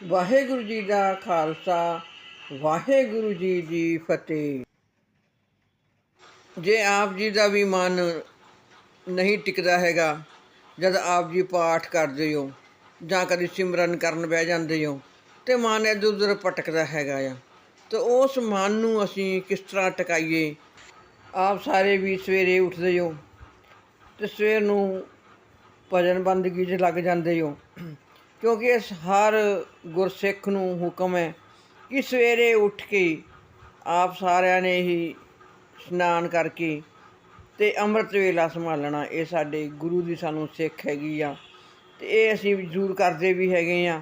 ਵਾਹਿਗੁਰੂ ਜੀ ਦਾ ਖਾਲਸਾ, ਵਾਹਿਗੁਰੂ ਜੀ ਦੀ ਫਤਿਹ। ਜੇ ਆਪ ਜੀ ਦਾ ਵੀ ਮਨ ਨਹੀਂ ਟਿਕਦਾ ਹੈਗਾ, ਜਦ ਆਪ ਜੀ ਪਾਠ ਕਰਦੇ ਹੋ, ਜਾਂ ਕਦੀ ਸਿਮਰਨ ਕਰਨ ਬਹਿ ਜਾਂਦੇ ਹੋ, ਤੇ ਮਨ ਇੱਧਰ ਉੱਧਰ ਪਟਕਦਾ ਹੈਗਾ ਆ। ਤੇ ਉਸ ਮਨ ਨੂੰ ਅਸੀਂ ਕਿਸ ਤਰ੍ਹਾਂ ਟਿਕਾਈਏ? ਆਪ ਸਾਰੇ ਵੀ ਸਵੇਰੇ ਉੱਠਦੇ ਹੋ, ਤੇ ਸਵੇਰ ਨੂੰ ਭਜਨ ਬੰਦਗੀ 'ਚ ਲੱਗ ਜਾਂਦੇ ਹੋ। ਕਿਉਂਕਿ ਇਸ ਹਰ ਗੁਰਸਿੱਖ ਨੂੰ ਹੁਕਮ ਹੈ ਕਿ ਸਵੇਰੇ ਉੱਠ ਕੇ ਆਪ ਸਾਰਿਆਂ ਨੇ ਹੀ ਇਸ਼ਨਾਨ ਕਰਕੇ ਤੇ ਅੰਮ੍ਰਿਤ ਵੇਲਾ ਸੰਭਾਲਣਾ, ਇਹ ਸਾਡੇ ਗੁਰੂ ਦੀ ਸਾਨੂੰ ਸਿੱਖ ਹੈਗੀ ਆ ਤੇ ਇਹ ਅਸੀਂ ਜ਼ਰੂਰ ਕਰਦੇ ਵੀ ਹੈਗੇ ਆ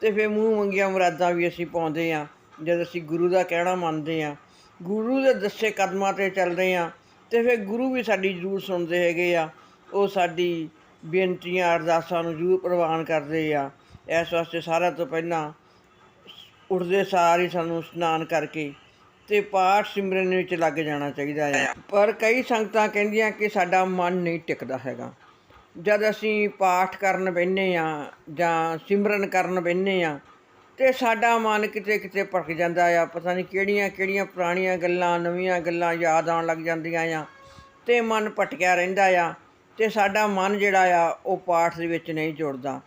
ਤੇ ਫਿਰ ਮੂੰਹ ਮੰਗੀਆਂ ਮੁਰਾਦਾਂ ਵੀ ਅਸੀਂ ਪਾਉਂਦੇ ਆ, ਜਦ ਅਸੀਂ ਗੁਰੂ ਦਾ ਕਹਿਣਾ ਮੰਨਦੇ ਆ, ਗੁਰੂ ਦੇ ਦੱਸੇ ਕਦਮਾਂ ਤੇ ਚੱਲਦੇ ਆ ਤੇ ਫਿਰ ਗੁਰੂ ਵੀ ਸਾਡੀ ਜ਼ਰੂਰ ਸੁਣਦੇ ਹੈਗੇ ਆ, ਉਹ ਸਾਡੀ ਬੇਨਤੀਆਂ, ਅਰਦਾਸਾਂ ਨੂੰ ਜ਼ਰੂਰ ਪ੍ਰਵਾਨ ਕਰਦੇ ਆ। ਇਸ ਵਾਸਤੇ ਸਾਰਿਆਂ ਤੋਂ ਪਹਿਲਾਂ ਉੱਠਦੇ ਸਾਰ ਹੀ ਸਾਨੂੰ ਇਸ਼ਨਾਨ ਕਰਕੇ ਤੇ ਪਾਠ ਸਿਮਰਨ ਵਿੱਚ ਲੱਗ ਜਾਣਾ ਚਾਹੀਦਾ ਹੈ ਪਰ ਕਈ ਸੰਗਤਾਂ ਕਹਿੰਦੀਆਂ ਕਿ ਸਾਡਾ ਮਨ ਨਹੀਂ ਟਿਕਦਾ ਹੈਗਾ। ਜਦ ਅਸੀਂ ਪਾਠ ਕਰਨ ਬੈਠੇ ਆ ਜਾਂ ਸਿਮਰਨ ਕਰਨ ਬੈਠੇ ਆ ਤੇ ਸਾਡਾ ਮਨ ਕਿਤੇ ਕਿਤੇ ਭਟਕ ਜਾਂਦਾ ਆ। ਪਤਾ ਨਹੀਂ ਕਿਹੜੀਆਂ ਕਿਹੜੀਆਂ ਪੁਰਾਣੀਆਂ ਗੱਲਾਂ, ਨਵੀਆਂ ਗੱਲਾਂ ਯਾਦ ਆਉਣ ਲੱਗ ਜਾਂਦੀਆਂ ਆ ਤੇ ਮਨ ਭਟਕਿਆ ਰਹਿੰਦਾ ਆ ਤੇ ਸਾਡਾ ਮਨ ਜਿਹੜਾ ਆ ਉਹ ਪਾਠ ਦੇ ਵਿੱਚ ਨਹੀਂ ਜੁੜਦਾ।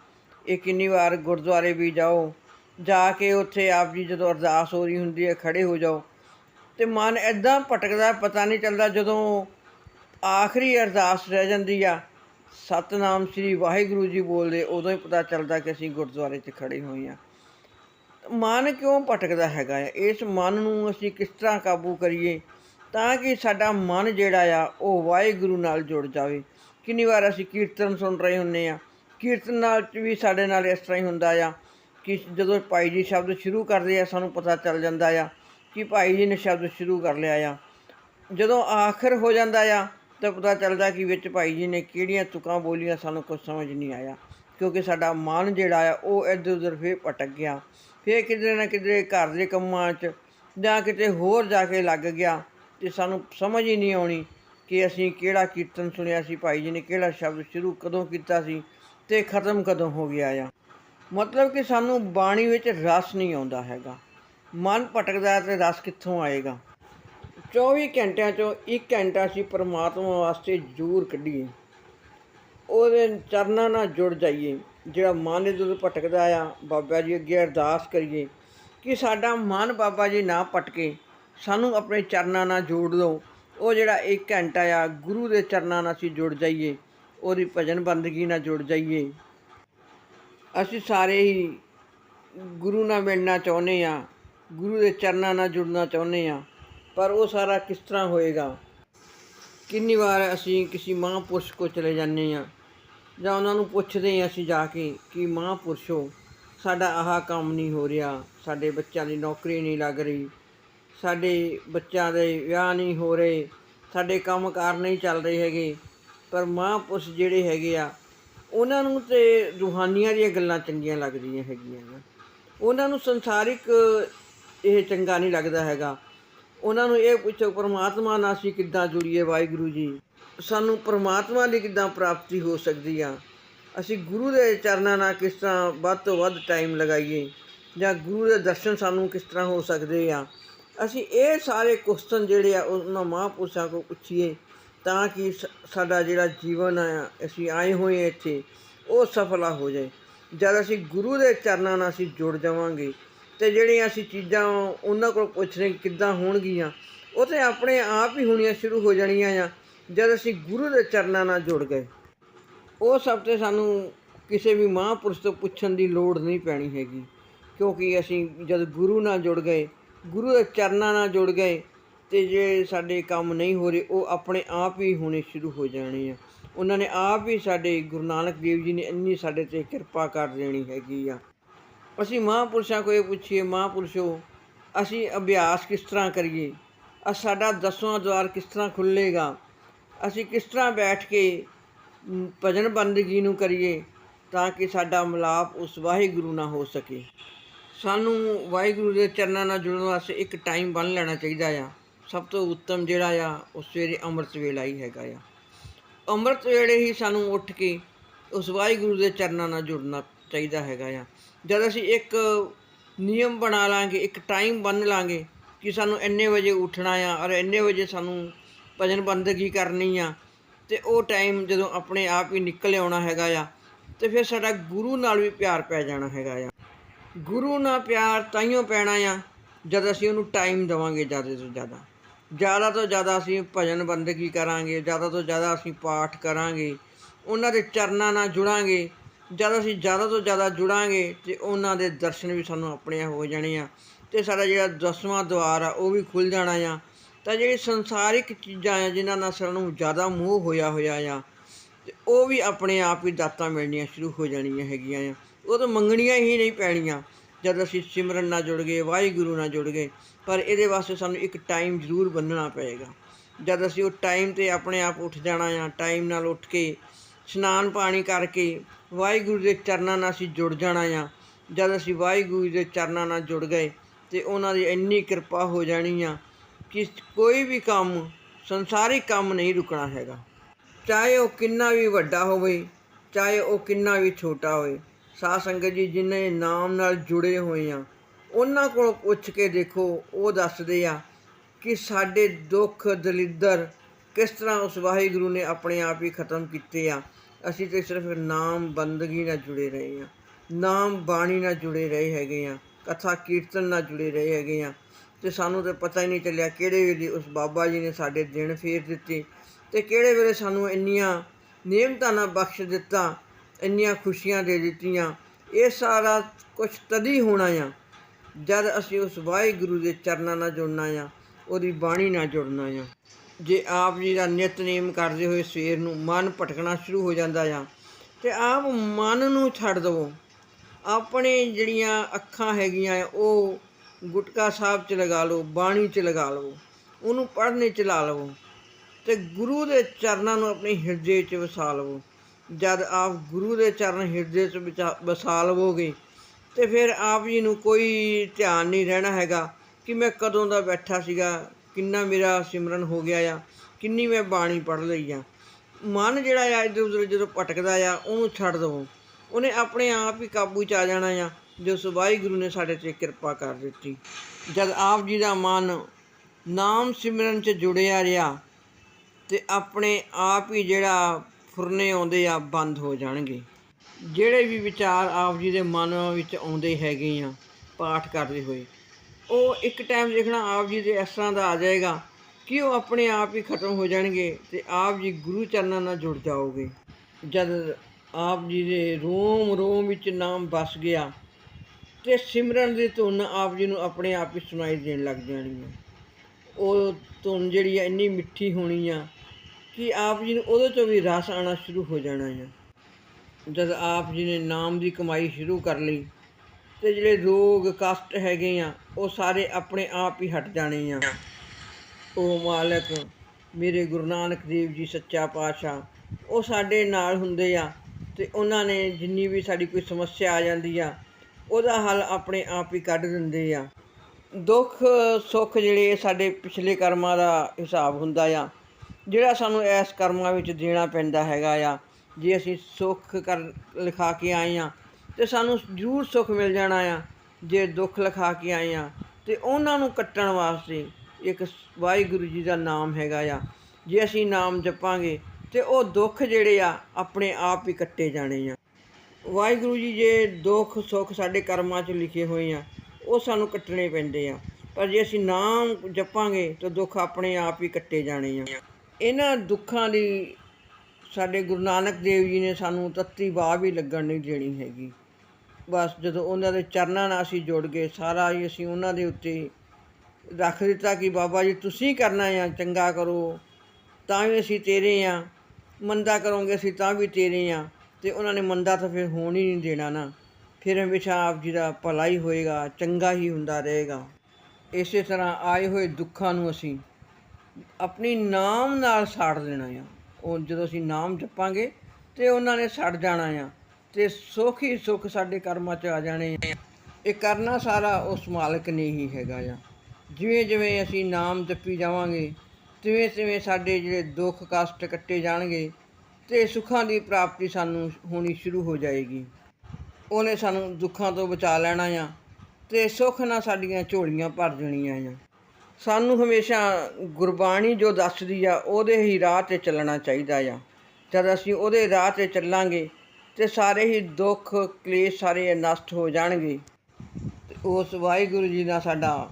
ਇਹ ਕਿੰਨੀ ਵਾਰ ਗੁਰਦੁਆਰੇ ਵੀ ਜਾਓ, ਜਾ ਕੇ ਉੱਥੇ ਆਪ ਜੀ ਜਦੋਂ ਅਰਦਾਸ ਹੋ ਰਹੀ ਹੁੰਦੀ ਹੈ, ਖੜੇ ਹੋ ਜਾਓ। ਤੇ ਮਨ ਐਦਾਂ ਭਟਕਦਾ, ਪਤਾ ਨਹੀਂ ਚੱਲਦਾ ਜਦੋਂ ਆਖਰੀ ਅਰਦਾਸ ਰਹਿ ਜਾਂਦੀ ਆ। ਸਤਨਾਮ ਸ੍ਰੀ ਵਾਹਿਗੁਰੂ ਜੀ ਬੋਲਦੇ, ਉਦੋਂ ਹੀ ਪਤਾ ਚੱਲਦਾ ਕਿ ਅਸੀਂ ਗੁਰਦੁਆਰੇ 'ਚ ਖੜੇ ਹੋਏ ਆ ਮਨ ਕਿਉਂ ਭਟਕਦਾ ਹੈਗਾ ਆ? ਇਸ ਮਨ ਨੂੰ ਅਸੀਂ ਕਿਸ ਤਰ੍ਹਾਂ ਕਾਬੂ ਕਰੀਏ? ਤਾਂ ਕਿ ਸਾਡਾ ਮਨ ਜਿਹੜਾ ਆ, ਉਹ ਵਾਹਿਗੁਰੂ ਨਾਲ ਜੁੜ ਜਾਵੇ। ਕਿੰਨੀ ਵਾਰ ਅਸੀਂ ਕੀਰਤਨ ਸੁਣ ਰਹੇ ਹੁੰਨੇ ਆ ਕੀਰਤਨ ਨਾਲ ਚ ਵੀ ਸਾਡੇ ਨਾਲ ਇਸ ਤਰ੍ਹਾਂ ਹੀ ਹੁੰਦਾ ਆ ਕਿ ਜਦੋਂ ਭਾਈ ਜੀ ਸ਼ਬਦ ਸ਼ੁਰੂ ਕਰਦੇ ਆ, ਸਾਨੂੰ ਪਤਾ ਚੱਲ ਜਾਂਦਾ ਆ ਕਿ ਭਾਈ ਜੀ ਨੇ ਸ਼ਬਦ ਸ਼ੁਰੂ ਕਰ ਲਿਆ ਆ। ਜਦੋਂ ਆਖਰ ਹੋ ਜਾਂਦਾ ਆ, ਤਾਂ ਪਤਾ ਚੱਲਦਾ ਕਿ ਵਿੱਚ ਭਾਈ ਜੀ ਨੇ ਕਿਹੜੀਆਂ ਤੁਕਾਂ ਬੋਲੀਆਂ ਸਾਨੂੰ ਕੁਝ ਸਮਝ ਨਹੀਂ ਆਇਆ। ਕਿਉਂਕਿ ਸਾਡਾ ਮਨ ਜਿਹੜਾ ਆ, ਉਹ ਇੱਧਰ ਉੱਧਰ ਫੇਰ ਭਟਕ ਗਿਆ। ਫੇਰ ਕਿਧਰੇ ਨਾ ਕਿਧਰੇ ਘਰ ਦੇ ਕੰਮਾਂ 'ਚ ਜਾਂ ਕਿਤੇ ਹੋਰ ਜਾ ਕੇ ਲੱਗ ਗਿਆ ਤੇ ਸਾਨੂੰ ਸਮਝ ਹੀ ਨਹੀਂ ਆਉਣੀ ਕਿ ਅਸੀਂ ਕਿਹੜਾ ਕੀਰਤਨ ਸੁਣਿਆ ਸੀ, ਭਾਈ ਜੀ ਨੇ ਕਿਹੜਾ ਸ਼ਬਦ ਸ਼ੁਰੂ ਕਦੋਂ ਕੀਤਾ ਸੀ। ਤੇ ਖਤਮ ਕਦੋਂ ਹੋ ਗਿਆ ਆ? ਮਤਲਬ ਕਿ ਸਾਨੂੰ ਬਾਣੀ ਵਿੱਚ ਰਸ ਨਹੀਂ ਆਉਂਦਾ ਹੈਗਾ। ਮਨ ਭਟਕਦਾ ਹੈ ਤੇ ਰਸ ਕਿੱਥੋਂ ਆਏਗਾ? 24 ਘੰਟਿਆਂ ਚੋਂ 1 ਘੰਟਾ ਅਸੀਂ ਪਰਮਾਤਮਾ ਵਾਸਤੇ ਜ਼ਰੂਰ ਕੱਢੀਏ। ਉਹਦੇ ਚਰਨਾਂ ਨਾਲ ਜੁੜ ਜਾਈਏ। ਜਿਹੜਾ ਮਨ ਇਧਰ ਭਟਕਦਾ ਆ, ਬਾਬਾ ਜੀ ਅੱਗੇ ਅਰਦਾਸ ਕਰੀਏ ਕਿ ਸਾਡਾ ਮਨ ਬਾਬਾ ਜੀ ਨਾ ਭਟਕੇ। ਸਾਨੂੰ ਆਪਣੇ ਚਰਨਾਂ ਨਾਲ ਜੋੜ ਦਿਓ। ਉਹ ਜਿਹੜਾ 1 ਘੰਟਾ ਆ, ਗੁਰੂ ਦੇ ਚਰਨਾਂ ਨਾਲ ਅਸੀਂ ਜੁੜ ਜਾਈਏ। ਉਹਦੀ ਭਜਨ ਬੰਦਗੀ ਨਾਲ ਜੁੜ ਜਾਈਏ। ਅਸੀਂ ਸਾਰੇ ਹੀ ਗੁਰੂ ਨਾਲ ਮਿਲਣਾ ਚਾਹੁੰਦੇ ਆ ਗੁਰੂ ਦੇ ਚਰਨਾਂ ਨਾਲ ਜੁੜਨਾ ਚਾਹੁੰਦੇ ਆ ਪਰ ਉਹ ਸਾਰਾ ਕਿਸ ਤਰ੍ਹਾਂ ਹੋਏਗਾ? ਕਿੰਨੀ ਵਾਰ ਅਸੀਂ ਕਿਸੇ ਮਹਾਂਪੁਰਸ਼ ਕੋ ਚਲੇ ਜਾਂਦੇ ਆ ਜਾਂ ਉਹਨਾਂ ਨੂੰ ਪੁੱਛਦੇ ਆ ਅਸੀਂ ਜਾ ਕੇ ਕਿ ਮਹਾਂਪੁਰਸ਼ੋ, ਸਾਡਾ ਆਹ ਕੰਮ ਨਹੀਂ ਹੋ ਰਿਹਾ, ਸਾਡੇ ਬੱਚਿਆਂ ਦੀ ਨੌਕਰੀ ਨਹੀਂ ਲੱਗ ਰਹੀ, ਸਾਡੇ ਬੱਚਿਆਂ ਦੇ ਵਿਆਹ ਨਹੀਂ ਹੋ ਰਹੇ, ਸਾਡੇ ਕੰਮਕਾਰ ਨਹੀਂ ਚੱਲ ਰਹੇ ਹੈਗੇ। ਪਰ ਮਹਾਂਪੁਰਸ਼ ਜਿਹੜੇ ਹੈਗੇ ਆ, ਉਹਨਾਂ ਨੂੰ ਤੇ ਰੂਹਾਨੀਆਂ ਦੀਆਂ ਗੱਲਾਂ ਚੰਗੀਆਂ ਲੱਗਦੀਆਂ ਹੈਗੀਆਂ ਨਾ। ਉਹਨਾਂ ਨੂੰ ਸੰਸਾਰਿਕ ਇਹ ਚੰਗਾ ਨਹੀਂ ਲੱਗਦਾ ਹੈਗਾ। ਉਹਨਾਂ ਨੂੰ ਇਹ ਪੁੱਛੋ, ਪਰਮਾਤਮਾ ਨਾਲ ਅਸੀਂ ਕਿੱਦਾਂ ਜੁੜੀਏ ਵਾਹਿਗੁਰੂ ਜੀ? ਸਾਨੂੰ ਪਰਮਾਤਮਾ ਦੀ ਕਿੱਦਾਂ ਪ੍ਰਾਪਤੀ ਹੋ ਸਕਦੀ ਆ? ਅਸੀਂ ਗੁਰੂ ਦੇ ਚਰਨਾਂ ਨਾਲ ਕਿਸ ਤਰ੍ਹਾਂ ਵੱਧ ਤੋਂ ਵੱਧ ਟਾਈਮ ਲਗਾਈਏ? ਜਾਂ ਗੁਰੂ ਦੇ ਦਰਸ਼ਨ ਸਾਨੂੰ ਕਿਸ ਤਰ੍ਹਾਂ ਹੋ ਸਕਦੇ ਆ? ਅਸੀਂ ਇਹ ਸਾਰੇ ਕੁਸ਼ਚਨ ਜਿਹੜੇ ਆ, ਉਹਨਾਂ ਮਹਾਂਪੁਰਸ਼ਾਂ ਕੋਲ ਪੁੱਛੀਏ। ਤਾਂ ਕਿ ਸ- ਸਾਡਾ ਜਿਹੜਾ ਜੀਵਨ ਆ, ਅਸੀਂ ਆਏ ਹੋਏ ਇੱਥੇ, ਉਹ ਸਫਲਾ ਹੋ ਜਾਏ। ਜਦ ਅਸੀਂ ਗੁਰੂ ਦੇ ਚਰਨਾਂ ਨਾਲ ਅਸੀਂ ਜੁੜ ਜਾਵਾਂਗੇ, ਤੇ ਜਿਹੜੀਆਂ ਅਸੀਂ ਚੀਜ਼ਾਂ ਉਹਨਾਂ ਕੋਲ ਪੁੱਛ ਕਿੱਦਾਂ ਹੋਣਗੀਆਂ, ਉਹ ਤੇ ਆਪਣੇ ਆਪ ਹੀ ਹੋਣੀਆਂ ਸ਼ੁਰੂ ਹੋ ਜਾਣੀਆਂ ਆ, ਜਦ ਅਸੀਂ ਗੁਰੂ ਦੇ ਚਰਨਾਂ ਨਾਲ ਜੁੜ ਗਏ। ਉਹ ਸਭ ਤੇ ਸਾਨੂੰ ਕਿਸੇ ਵੀ ਮਹਾਂਪੁਰਸ਼ ਤੋਂ ਪੁੱਛਣ ਦੀ ਲੋੜ ਨਹੀਂ ਪੈਣੀ ਹੈਗੀ, ਕਿਉਂਕਿ ਅਸੀਂ ਜਦ ਗੁਰੂ ਨਾਲ ਜੁੜ ਗਏ, ਗੁਰੂ ਦੇ ਚਰਨਾਂ ਨਾਲ ਜੁੜ ਗਏ ਤੇ ਜੇ ਸਾਡੇ ਕੰਮ ਨਹੀਂ ਹੋ ਰਹੇ, ਉਹ ਆਪਣੇ ਆਪ ਹੀ ਹੋਣੇ ਸ਼ੁਰੂ ਹੋ ਜਾਣੇ ਆ। ਉਹਨਾਂ ਨੇ ਆਪ ਹੀ ਸਾਡੇ ਗੁਰੂ ਨਾਨਕ ਦੇਵ ਜੀ ਨੇ ਇੰਨੀ ਸਾਡੇ ਤੇ ਕਿਰਪਾ ਕਰ ਦੇਣੀ ਹੈਗੀ ਆ। ਅਸੀਂ ਮਹਾਂਪੁਰਸ਼ਾਂ ਕੋਲ ਇਹ ਪੁੱਛੀਏ, ਮਹਾਂਪੁਰਸ਼ੋ, ਅਸੀਂ ਅਭਿਆਸ ਕਿਸ ਤਰ੍ਹਾਂ ਕਰੀਏ? ਅ ਸਾਡਾ ਦਸਵਾਂ ਦਵਾਰ ਕਿਸ ਤਰ੍ਹਾਂ ਖੁੱਲੇਗਾ ਅਸੀਂ ਕਿਸ ਤਰ੍ਹਾਂ ਬੈਠ ਕੇ ਭਜਨ ਬੰਦਗੀ ਨੂੰ ਕਰੀਏ ਤਾਂ ਕਿ ਸਾਡਾ ਮਿਲਾਪ ਉਸ ਵਾਹਿਗੁਰੂ ਨਾਲ ਹੋ ਸਕੇ? ਸਾਨੂੰ ਵਾਹਿਗੁਰੂ ਦੇ ਚਰਨਾਂ ਨਾਲ ਜੁੜਨ ਵਾਸਤੇ ਇੱਕ ਟਾਈਮ ਬੰਨ ਲੈਣਾ ਚਾਹੀਦਾ ਆ। ਸਭ ਤੋਂ ਉੱਤਮ ਜਿਹੜਾ ਆ, ਉਹ ਸਵੇਰੇ ਅੰਮ੍ਰਿਤ ਵੇਲਾ ਹੀ ਹੈਗਾ ਆ। ਅੰਮ੍ਰਿਤ ਵੇਲੇ ਹੀ ਸਾਨੂੰ ਉੱਠ ਕੇ ਉਸ ਵਾਹਿਗੁਰੂ ਦੇ ਚਰਨਾਂ ਨਾਲ ਜੁੜਨਾ ਚਾਹੀਦਾ ਹੈਗਾ ਆ। ਜਦ ਅਸੀਂ ਇੱਕ ਨਿਯਮ ਬਣਾ ਲਾਂਗੇ, ਇੱਕ ਟਾਈਮ ਬੰਨ ਲਾਂਗੇ ਕਿ ਸਾਨੂੰ ਇੰਨੇ ਵਜੇ ਉੱਠਣਾ ਆ ਔਰ ਇੰਨੇ ਵਜੇ ਸਾਨੂੰ ਭਜਨ ਬੰਦਗੀ ਕਰਨੀ ਆ, ਤੇ ਉਹ ਟਾਈਮ ਜਦੋਂ ਆਪਣੇ ਆਪ ਹੀ ਨਿਕਲ ਆਉਣਾ ਹੈਗਾ ਆ, ਤੇ ਫਿਰ ਸਾਡਾ ਗੁਰੂ ਨਾਲ ਵੀ ਪਿਆਰ ਪੈ ਜਾਣਾ ਹੈਗਾ ਆ। ਗੁਰੂ ਨਾਲ ਪਿਆਰ ਤਾਈਓ ਪੈਣਾ ਆ, ਜਦ ਅਸੀਂ ਉਹਨੂੰ ਟਾਈਮ ਦੇਵਾਂਗੇ ਜ਼ਿਆਦਾ ਤੋਂ ਜ਼ਿਆਦਾ। ਜ਼ਿਆਦਾ ਤੋਂ ਜ਼ਿਆਦਾ ਅਸੀਂ ਭਜਨ ਬੰਦਗੀ ਕਰਾਂਗੇ, ਜ਼ਿਆਦਾ ਤੋਂ ਜ਼ਿਆਦਾ ਅਸੀਂ ਪਾਠ ਕਰਾਂਗੇ, ਉਹਨਾਂ ਦੇ ਚਰਨਾਂ ਨਾਲ ਜੁੜਾਂਗੇ, ਜਦ ਅਸੀਂ ਜ਼ਿਆਦਾ ਤੋਂ ਜ਼ਿਆਦਾ ਜੁੜਾਂਗੇ ਤੇ ਉਹਨਾਂ ਦੇ ਦਰਸ਼ਨ ਵੀ ਸਾਨੂੰ ਆਪਣੇ ਹੋ ਜਾਣੇ ਆ। ਤੇ ਸਾਡਾ ਜਿਹੜਾ ਦਸਵਾਂ ਦੁਆਰ ਆ, ਉਹ ਵੀ ਖੁੱਲ ਜਾਣਾ ਆ। ਤਾਂ ਜਿਹੜੀ ਸੰਸਾਰਿਕ ਚੀਜ਼ਾਂ ਆ, ਜਿਨ੍ਹਾਂ ਨਾਲ ਸਾਨੂੰ ਜ਼ਿਆਦਾ ਮੋਹ ਹੋਇਆ ਹੋਇਆ ਆ, ਤੇ ਉਹ ਵੀ ਆਪਣੇ ਆਪ ਹੀ ਦਾਤਾਂ ਮਿਲਣੀਆਂ ਸ਼ੁਰੂ ਹੋ ਜਾਣੀਆਂ ਹੈਗੀਆਂ ਆ। ਉਹ ਤਾਂ ਮੰਗਣੀਆਂ ਹੀ ਨਹੀਂ ਪੈਣੀਆਂ। ਜਦ ਅਸੀਂ ਸਿਮਰਨ ਨਾਲ ਜੁੜ ਗਏ, ਵਾਹਿਗੁਰੂ ਨਾਲ ਜੁੜ ਗਏ ਪਰ ਇਹਦੇ ਵਾਸਤੇ ਸਾਨੂੰ ਇੱਕ ਟਾਈਮ ਜ਼ਰੂਰ ਬੰਨਣਾ ਪਏਗਾ। ਜਦ ਅਸੀਂ ਉਹ ਟਾਈਮ ਤੇ ਆਪਣੇ ਆਪ ਉੱਠ ਜਾਣਾ ਆ ਟਾਈਮ ਨਾਲ ਉੱਠ ਕੇ ਇਸ਼ਨਾਨ ਪਾਣੀ ਕਰਕੇ ਵਾਹਿਗੁਰੂ ਦੇ ਚਰਨਾਂ ਨਾਲ ਅਸੀਂ ਜੁੜ ਜਾਣਾ ਆ ਜਦ ਅਸੀਂ ਵਾਹਿਗੁਰੂ ਦੇ ਚਰਨਾਂ ਨਾਲ ਜੁੜ ਗਏ ਤੇ ਉਹਨਾਂ ਦੀ ਇੰਨੀ ਕਿਰਪਾ ਹੋ ਜਾਣੀ ਆ ਕਿ ਕੋਈ ਵੀ ਕੰਮ, ਸੰਸਾਰਿਕ ਕੰਮ ਨਹੀਂ ਰੁਕਣਾ ਹੈਗਾ। ਚਾਹੇ ਉਹ ਕਿੰਨਾ ਵੀ ਵੱਡਾ ਹੋਵੇ, ਚਾਹੇ ਉਹ ਕਿੰਨਾ ਵੀ ਛੋਟਾ ਹੋਵੇ, ਸਾਧ ਸੰਗਤ ਜੀ ਜਿਨ੍ਹਾਂ ਨਾਮ ਨਾਲ ਜੁੜੇ ਹੋਏ ਆ ਉਹਨਾਂ ਕੋਲ ਪੁੱਛ ਕੇ ਦੇਖੋ, ਉਹ ਦੱਸਦੇ ਆ ਕਿ ਸਾਡੇ ਦੁੱਖ ਦਲਿੱਦਰ ਕਿਸ ਤਰ੍ਹਾਂ ਉਸ ਵਾਹਿਗੁਰੂ ਨੇ ਆਪਣੇ ਆਪ ਹੀ ਖਤਮ ਕੀਤੇ ਆ। ਅਸੀਂ ਤੇ ਸਿਰਫ ਨਾਮ ਬੰਦਗੀ ਨਾਲ ਜੁੜੇ ਰਹੇ ਆ। ਨਾਮ ਬਾਣੀ ਨਾਲ ਜੁੜੇ ਰਹੇ ਹੈਗੇ ਆ। ਕਥਾ ਕੀਰਤਨ ਨਾਲ ਜੁੜੇ ਰਹੇ ਹੈਗੇ ਆ। ਤੇ ਸਾਨੂੰ ਤੇ ਪਤਾ ਹੀ ਨਹੀਂ ਚੱਲਿਆ ਕਿਹੜੇ ਵੇਲੇ ਉਸ ਬਾਬਾ ਜੀ ਨੇ ਸਾਡੇ ਦਿਨ ਫੇਰ ਦਿੱਤੇ ਤੇ ਕਿਹੜੇ ਵੇਲੇ ਸਾਨੂੰ ਇੰਨੀਆਂ ਨਿਯਮਤਾਂ ਨਾਲ ਬਖਸ਼ ਦਿੱਤਾ, ਇੰਨੀਆਂ ਖੁਸ਼ੀਆਂ ਦੇ ਦਿੱਤੀਆਂ। ਇਹ ਸਾਰਾ ਕੁਝ ਤਦੀ ਹੋਣਾ ਆ ਜਦ ਅਸੀਂ ਉਸ ਵਾਹਿਗੁਰੂ ਦੇ ਚਰਨਾਂ ਨਾਲ ਜੁੜਨਾ ਆ, ਉਹਦੀ ਬਾਣੀ ਨਾਲ ਜੁੜਨਾ ਆ। ਜੇ ਆਪ ਜੀ ਦਾ ਨਿਤਨੇਮ ਕਰਦੇ ਹੋਏ ਸਵੇਰ ਨੂੰ ਮਨ ਭਟਕਣਾ ਸ਼ੁਰੂ ਹੋ ਜਾਂਦਾ ਆ, ਤੇ ਆਪ ਮਨ ਨੂੰ ਛੱਡ ਦਵੋ। ਆਪਣੇ ਜਿਹੜੀਆਂ ਅੱਖਾਂ ਹੈਗੀਆਂ ਉਹ ਗੁਟਕਾ ਸਾਹਿਬ 'ਚ ਲਗਾ ਲਓ, ਬਾਣੀ 'ਚ ਲਗਾ ਲਓ, ਉਹਨੂੰ ਪੜ੍ਹਨੇ 'ਚ ਲਾ ਲਵੋ ਤੇ ਗੁਰੂ ਦੇ ਚਰਨਾਂ ਨੂੰ ਆਪਣੇ ਹਿਰਦੇ 'ਚ ਵਸਾ ਲਵੋ। ਜਦ ਆਪ ਗੁਰੂ ਦੇ ਚਰਨ ਹਿਰਦੇ 'ਚ ਵਿਚਾ- ਵਸਾ ਲਵੋਗੇ ਤੇ ਫਿਰ ਆਪ ਜੀ ਨੂੰ ਕੋਈ ਧਿਆਨ ਨਹੀਂ ਰਹਿਣਾ ਹੈਗਾ ਕਿ ਮੈਂ ਕਦੋਂ ਦਾ ਬੈਠਾ ਸੀਗਾ, ਕਿੰਨਾ ਮੇਰਾ ਸਿਮਰਨ ਹੋ ਗਿਆ ਆ, ਕਿੰਨੀ ਮੈਂ ਬਾਣੀ ਪੜ੍ਹ ਲਈ ਆ। ਮਨ ਜਿਹੜਾ ਆ ਇੱਧਰ ਉੱਧਰ ਜਦੋਂ ਭਟਕਦਾ ਆ, ਉਹਨੂੰ ਛੱਡ ਦਵੋ। ਉਹਨੇ ਆਪਣੇ ਆਪ ਹੀ ਕਾਬੂ 'ਚ ਆ ਜਾਣਾ ਆ, ਜੋ ਸੁਭਾਈ ਗੁਰੂ ਨੇ ਸਾਡੇ ਤੇ ਕਿਰਪਾ ਕਰ ਦਿੱਤੀ। ਜਦ ਆਪ ਜੀ ਦਾ ਮਨ ਨਾਮ ਸਿਮਰਨ 'ਚ ਜੁੜਿਆ ਰਿਹਾ, ਤੇ ਆਪਣੇ ਆਪ ਹੀ ਜਿਹੜਾ ਫੁਰਨੇ ਆਉਂਦੇ ਆ, ਬੰਦ ਹੋ ਜਾਣਗੇ। ਜਿਹੜੇ ਵੀ ਵਿਚਾਰ ਆਪ ਜੀ ਦੇ ਮਨ ਵਿੱਚ ਆਉਂਦੇ ਹੈਗੇ ਆ, ਪਾਠ ਕਰਦੇ ਹੋਏ, ਉਹ ਇੱਕ ਟਾਈਮ ਦੇਖਣਾ ਆਪ ਜੀ ਦੇ ਇਸ ਤਰ੍ਹਾਂ ਦਾ ਆ ਜਾਏਗਾ ਕਿ ਉਹ ਆਪਣੇ ਆਪ ਹੀ ਖਤਮ ਹੋ ਜਾਣਗੇ ਤੇ ਆਪ ਜੀ ਗੁਰੂ ਚਰਨਾਂ ਨਾਲ ਜੁੜ ਜਾਓਗੇ। ਜਦ ਆਪ ਜੀ ਦੇ ਰੋਮ ਰੋਮ ਵਿੱਚ ਨਾਮ ਵਸ ਗਿਆ ਤੇ ਸਿਮਰਨ ਦੀ ਧੁਨ ਆਪ ਜੀ ਨੂੰ ਆਪਣੇ ਆਪ ਹੀ ਸੁਣਾਈ ਦੇਣ ਲੱਗ ਜਾਣੀ ਹੈ ਉਹ ਧੁਨ ਜਿਹੜੀ ਆ, ਇੰਨੀ ਮਿੱਠੀ ਹੋਣੀ ਆ ਕਿ ਆਪ ਜੀ ਨੂੰ ਉਹਦੇ ਤੋਂ ਵੀ ਰਸ ਆਣਾ ਸ਼ੁਰੂ ਹੋ ਜਾਣਾ ਹੈ ਜਦ ਆਪ ਜੀ ਨੇ ਨਾਮ ਦੀ ਕਮਾਈ ਸ਼ੁਰੂ ਕਰ ਲਈ ਤੇ ਜਿਹੜੇ ਰੋਗ ਕਸ਼ਟ ਹੈਗੇ ਆ, ਉਹ ਸਾਰੇ ਆਪਣੇ ਆਪ ਹੀ ਹਟ ਜਾਣੇ ਆ। ਉਹ ਮਾਲਕ, ਮੇਰੇ ਗੁਰੂ ਨਾਨਕ ਦੇਵ ਜੀ ਸੱਚਾ ਪਾਤਸ਼ਾਹ, ਉਹ ਸਾਡੇ ਨਾਲ ਹੁੰਦੇ ਆ ਤੇ ਉਹਨਾਂ ਨੇ ਜਿੰਨੀ ਵੀ ਸਾਡੀ ਕੋਈ ਸਮੱਸਿਆ ਆ ਜਾਂਦੀ ਆ, ਉਹਦਾ ਹੱਲ ਆਪਣੇ ਆਪ ਹੀ ਕੱਢ ਦਿੰਦੇ ਆ। ਦੁੱਖ, ਸੁੱਖ ਜਿਹੜੇ ਸਾਡੇ ਪਿਛਲੇ ਕਰਮਾਂ ਦਾ ਹਿਸਾਬ ਹੁੰਦਾ ਆ, ਜਿਹੜਾ ਸਾਨੂੰ ਇਸ ਕਰਮਾਂ ਵਿੱਚ ਦੇਣਾ ਪੈਂਦਾ ਹੈਗਾ ਆ ਜੇ ਅਸੀਂ ਸੁੱਖ ਕਰ ਲਿਖਾ ਕੇ ਆਏ ਆ ਤੇ ਸਾਨੂੰ ਜ਼ਰੂਰ ਸੁੱਖ ਮਿਲ ਜਾਣਾ ਆ। ਜੇ ਦੁੱਖ ਲਿਖਾ ਕੇ ਆਏ ਆ ਤੇ ਉਹਨਾਂ ਨੂੰ ਕੱਟਣ ਵਾਸਤੇ ਇੱਕ ਵਾਹਿਗੁਰੂ ਜੀ ਦਾ ਨਾਮ ਹੈਗਾ ਆ। ਜੇ ਅਸੀਂ ਨਾਮ ਜਪਾਂਗੇ, ਤੇ ਉਹ ਦੁੱਖ ਜਿਹੜੇ ਆ, ਆਪਣੇ ਆਪ ਹੀ ਕੱਟੇ ਜਾਣੇ ਆ। ਵਾਹਿਗੁਰੂ ਜੀ ਜੇ ਦੁੱਖ, ਸੁੱਖ ਸਾਡੇ ਕਰਮਾਂ 'ਚ ਲਿਖੇ ਹੋਏ ਆ, ਉਹ ਸਾਨੂੰ ਕੱਟਣੇ ਪੈਂਦੇ ਆ। ਪਰ ਜੇ ਅਸੀਂ ਨਾਮ ਜਪਾਂਗੇ, ਤਾਂ ਦੁੱਖ ਆਪਣੇ ਆਪ ਹੀ ਕੱਟੇ ਜਾਣੇ ਆ। ਇਹਨਾਂ ਦੁੱਖਾਂ ਦੀ ਸਾਡੇ ਗੁਰੂ ਨਾਨਕ ਦੇਵ ਜੀ ਨੇ ਸਾਨੂੰ ਤੱਤੀ ਬਾਹ ਵੀ ਲੱਗਣ ਨਹੀਂ ਦੇਣੀ ਹੈਗੀ। ਬਸ ਜਦੋਂ ਉਹਨਾਂ ਦੇ ਚਰਨਾਂ ਨਾਲ ਅਸੀਂ ਜੁੜ ਗਏ, ਸਾਰਾ ਹੀ ਅਸੀਂ ਉਹਨਾਂ ਦੇ ਉੱਤੇ ਰੱਖ ਦਿੱਤਾ ਕਿ ਬਾਬਾ ਜੀ ਤੁਸੀਂ ਕਰਨਾ ਆ, ਚੰਗਾ ਕਰੋ, ਤਾਂ ਵੀ ਅਸੀਂ ਤੇਰੇ ਆ, ਮੰਦਾ ਕਰੋਗੇ ਅਸੀਂ ਤਾਂ ਵੀ ਤੇਰੇ ਆ। ਤੇ ਉਹਨਾਂ ਨੇ ਮੰਦਾ ਤਾਂ ਫਿਰ ਹੋਣ ਹੀ ਨਹੀਂ ਦੇਣਾ ਨਾ। ਫਿਰ ਹਮੇਸ਼ਾ ਆਪ ਜੀ ਦਾ ਭਲਾ ਹੀ ਹੋਏਗਾ, ਚੰਗਾ ਹੀ ਹੁੰਦਾ ਰਹੇਗਾ। ਇਸੇ ਤਰ੍ਹਾਂ ਆਏ ਹੋਏ ਦੁੱਖਾਂ ਨੂੰ ਅਸੀਂ ਆਪਣੀ ਨਾਮ ਨਾਲ ਸਾੜ ਦੇਣਾ ਆ। ਉਹ ਜਦੋਂ ਅਸੀਂ ਨਾਮ ਜਪਾਂਗੇ ਤੇ ਉਹਨਾਂ ਨੇ ਸੜ ਜਾਣਾ ਆ। ਤੇ ਸੁੱਖ ਹੀ ਸੁੱਖ ਸਾਡੇ ਕਰਮਾਂ 'ਚ ਆ ਜਾਣੇ ਆ। ਇਹ ਕਰਨਾ ਸਾਰਾ ਉਸ ਮਾਲਕ ਨੇ ਹੀ ਹੈਗਾ ਆ। ਜਿਵੇਂ ਜਿਵੇਂ ਅਸੀਂ ਨਾਮ ਜਪੀ ਜਾਵਾਂਗੇ, ਤਿਵੇਂ ਤਿਵੇਂ ਸਾਡੇ ਜਿਹੜੇ ਦੁੱਖ ਕਸ਼ਟ ਕੱਟੇ ਜਾਣਗੇ ਤੇ ਸੁੱਖਾਂ ਦੀ ਪ੍ਰਾਪਤੀ ਸਾਨੂੰ ਹੋਣੀ ਸ਼ੁਰੂ ਹੋ ਜਾਏਗੀ। ਉਹਨੇ ਸਾਨੂੰ ਦੁੱਖਾਂ ਤੋਂ ਬਚਾ ਲੈਣਾ ਆ ਤੇ ਸੁੱਖ ਨਾਲ ਸਾਡੀਆਂ ਝੋਲੀਆਂ ਭਰ ਦੇਣੀਆਂ ਆ। ਸਾਨੂੰ ਹਮੇਸ਼ਾ ਗੁਰਬਾਣੀ ਜੋ ਦੱਸਦੀ ਆ, ਉਹਦੇ ਹੀ ਰਾਹ ਤੇ ਚੱਲਣਾ ਚਾਹੀਦਾ ਆ। ਜਦ ਅਸੀਂ ਉਹਦੇ ਰਾਹ ਤੇ ਚੱਲਾਂਗੇ, ਤੇ ਸਾਰੇ ਹੀ ਦੁੱਖ, ਕਲੇਸ਼ ਸਾਰੇ ਨਸ਼ਟ ਹੋ ਜਾਣਗੇ। ਤੇ ਉਸ ਵਾਹਿਗੁਰੂ ਜੀ ਨਾਲ ਸਾਡਾ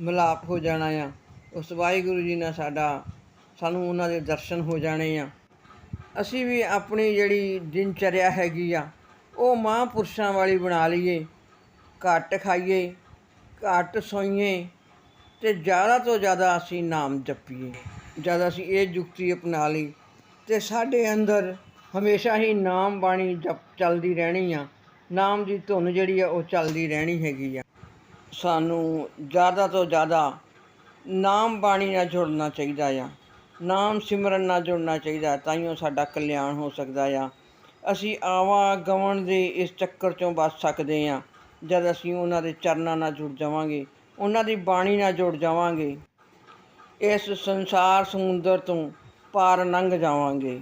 ਮਿਲਾਪ ਹੋ ਜਾਣਾ ਆ। ਉਸ ਵਾਹਿਗੁਰੂ ਜੀ ਨਾਲ ਸਾਡਾ, ਸਾਨੂੰ ਉਹਨਾਂ ਦੇ ਦਰਸ਼ਨ ਹੋ ਜਾਣੇ ਆ। ਅਸੀਂ ਵੀ ਆਪਣੀ ਜਿਹੜੀ ਦਿਨਚਰਿਆ ਹੈਗੀ ਆ, ਉਹ ਮਹਾਂਪੁਰਸ਼ਾਂ ਵਾਲੀ ਬਣਾ ਲਈਏ। ਘੱਟ ਖਾਈਏ, ਘੱਟ ਸੋਈਏ ਤੇ ਜ਼ਿਆਦਾ ਤੋਂ ਜ਼ਿਆਦਾ ਅਸੀਂ ਨਾਮ ਜਪੀਏ। ਜਦ ਅਸੀਂ ਇਹ ਯੁਕਤੀ ਅਪਣਾ ਲਈ, ਤੇ ਸਾਡੇ ਅੰਦਰ ਹਮੇਸ਼ਾ ਹੀ ਨਾਮ ਬਾਣੀ ਜਪ ਚੱਲਦੀ ਰਹਿਣੀ ਆ। ਨਾਮ ਦੀ ਧੁਨ ਜਿਹੜੀ ਆ, ਉਹ ਚੱਲਦੀ ਰਹਿਣੀ ਹੈਗੀ ਆ। ਸਾਨੂੰ ਜ਼ਿਆਦਾ ਤੋਂ ਜ਼ਿਆਦਾ ਨਾਮ ਬਾਣੀ ਨਾਲ ਜੁੜਨਾ ਚਾਹੀਦਾ ਆ। ਨਾਮ ਸਿਮਰਨ ਨਾਲ ਜੁੜਨਾ ਚਾਹੀਦਾ ਤਾਂ ਹੀ ਉਹ ਸਾਡਾ ਕਲਿਆਣ ਹੋ ਸਕਦਾ ਆ। ਅਸੀਂ ਆਵਾ ਗਵਣ ਦੇ ਇਸ ਚੱਕਰ ਚੋਂ ਬਚ ਸਕਦੇ ਆ। ਜਦ ਅਸੀਂ ਉਹਨਾਂ ਦੇ ਚਰਨਾਂ ਨਾਲ ਜੁੜ ਜਾਵਾਂਗੇ ਉਹਨਾਂ ਦੀ ਬਾਣੀ ਨਾਲ ਜੁੜ ਜਾਵਾਂਗੇ। ਇਸ ਸੰਸਾਰ ਸਮੁੰਦਰ ਤੋਂ ਪਾਰ ਲੰਘ ਜਾਵਾਂਗੇ।